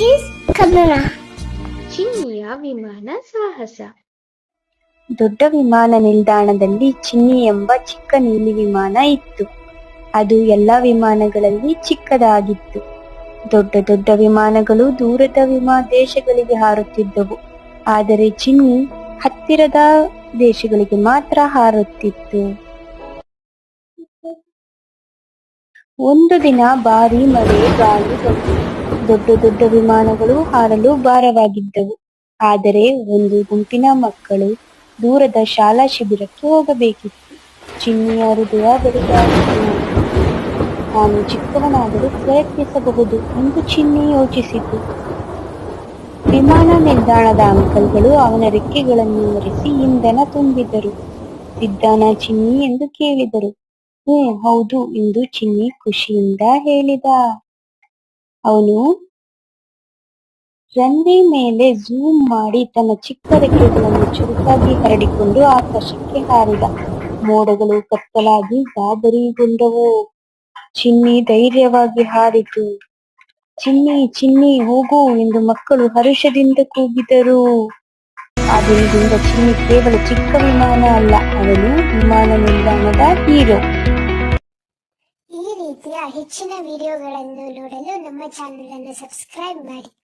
Kiss Kannada ಚಿನ್ನಿಯ ವಿಮಾನ ಸಾಹಸ. ದೊಡ್ಡ ವಿಮಾನ ನಿಲ್ದಾಣದಲ್ಲಿ ಚಿನ್ನಿ ಎಂಬ ಚಿಕ್ಕ ನೀಲಿ ವಿಮಾನ ಇತ್ತು. ಅದು ಎಲ್ಲ ವಿಮಾನಗಳಲ್ಲಿ ಚಿಕ್ಕದಾಗಿತ್ತು. ದೊಡ್ಡ ದೊಡ್ಡ ವಿಮಾನಗಳು ದೂರದ ವಿಮಾ ದೇಶಗಳಿಗೆ ಹಾರುತ್ತಿದ್ದವು. ಆದರೆ ಚಿನ್ನಿ ಹತ್ತಿರದ ದೇಶಗಳಿಗೆ ಮಾತ್ರ ಹಾರುತ್ತಿತ್ತು. ಒಂದು ದಿನ ಭಾರಿ ಮಳೆ ಗಾಳಿ ದೊಡ್ಡ ದೊಡ್ಡ ವಿಮಾನಗಳು ಹಾರಲು ಭಾರವಾಗಿದ್ದವು. ಆದರೆ ಒಂದು ಗುಂಪಿನ ಮಕ್ಕಳು ದೂರದ ಶಾಲಾ ಶಿಬಿರಕ್ಕೆ ಹೋಗಬೇಕಿತ್ತು. ಚಿನ್ನಿಯ ಹೃದಯ ನಾನು ಚಿಕ್ಕವನಾದರೂ ಪ್ರಯತ್ನಿಸಬಹುದು ಎಂದು ಚಿನ್ನಿ ಯೋಚಿಸಿತು. ವಿಮಾನ ನಿಲ್ದಾಣದ ಅಂಕಲ್ಗಳು ಅವನ ರೆಕ್ಕೆಗಳನ್ನು ಒರೆಸಿ ಇಂಧನ ತುಂಬಿದರು. ಸಿದ್ದಾನ ಚಿನ್ನಿ ಎಂದು ಕೇಳಿದರು. ಹ್ಮ್, ಹೌದು ಎಂದು ಚಿನ್ನಿ ಖುಷಿಯಿಂದ ಹೇಳಿದ. ಅವನು ರನ್ವೇ ಮೇಲೆ ಝೂಮ್ ಮಾಡಿ ತನ್ನ ಚಿಕ್ಕ ರೆಕ್ಕೆಗಳನ್ನು ಚುರುಕಾಗಿ ಹರಡಿಕೊಂಡು ಆಕಾಶಕ್ಕೆ ಹಾರಿದ. ಮೋಡಗಳು ಕತ್ತಲಾಗಿ ಗಾಬರಿಗೊಂಡವು. ಚಿನ್ನಿ ಧೈರ್ಯವಾಗಿ ಹಾರಿತು. ಚಿನ್ನಿ ಚಿನ್ನಿ, ಹೋಗು ಎಂದು ಮಕ್ಕಳು ಹರುಷದಿಂದ ಕೂಗಿದರು. ಆ ಚಿನ್ನಿ ಕೇವಲ ಚಿಕ್ಕ ವಿಮಾನ ಅಲ್ಲ, ಅವನು ವಿಮಾನ ನಿಲ್ದಾಣದ ಹೀರೋ. ರೀತಿಯ ಹೆಚ್ಚಿನ ವಿಡಿಯೋಗಳನ್ನು ನೋಡಲು ನಮ್ಮ ಚಾನೆಲ್ ಅನ್ನು ಸಬ್ಸ್ಕ್ರೈಬ್ ಮಾಡಿ.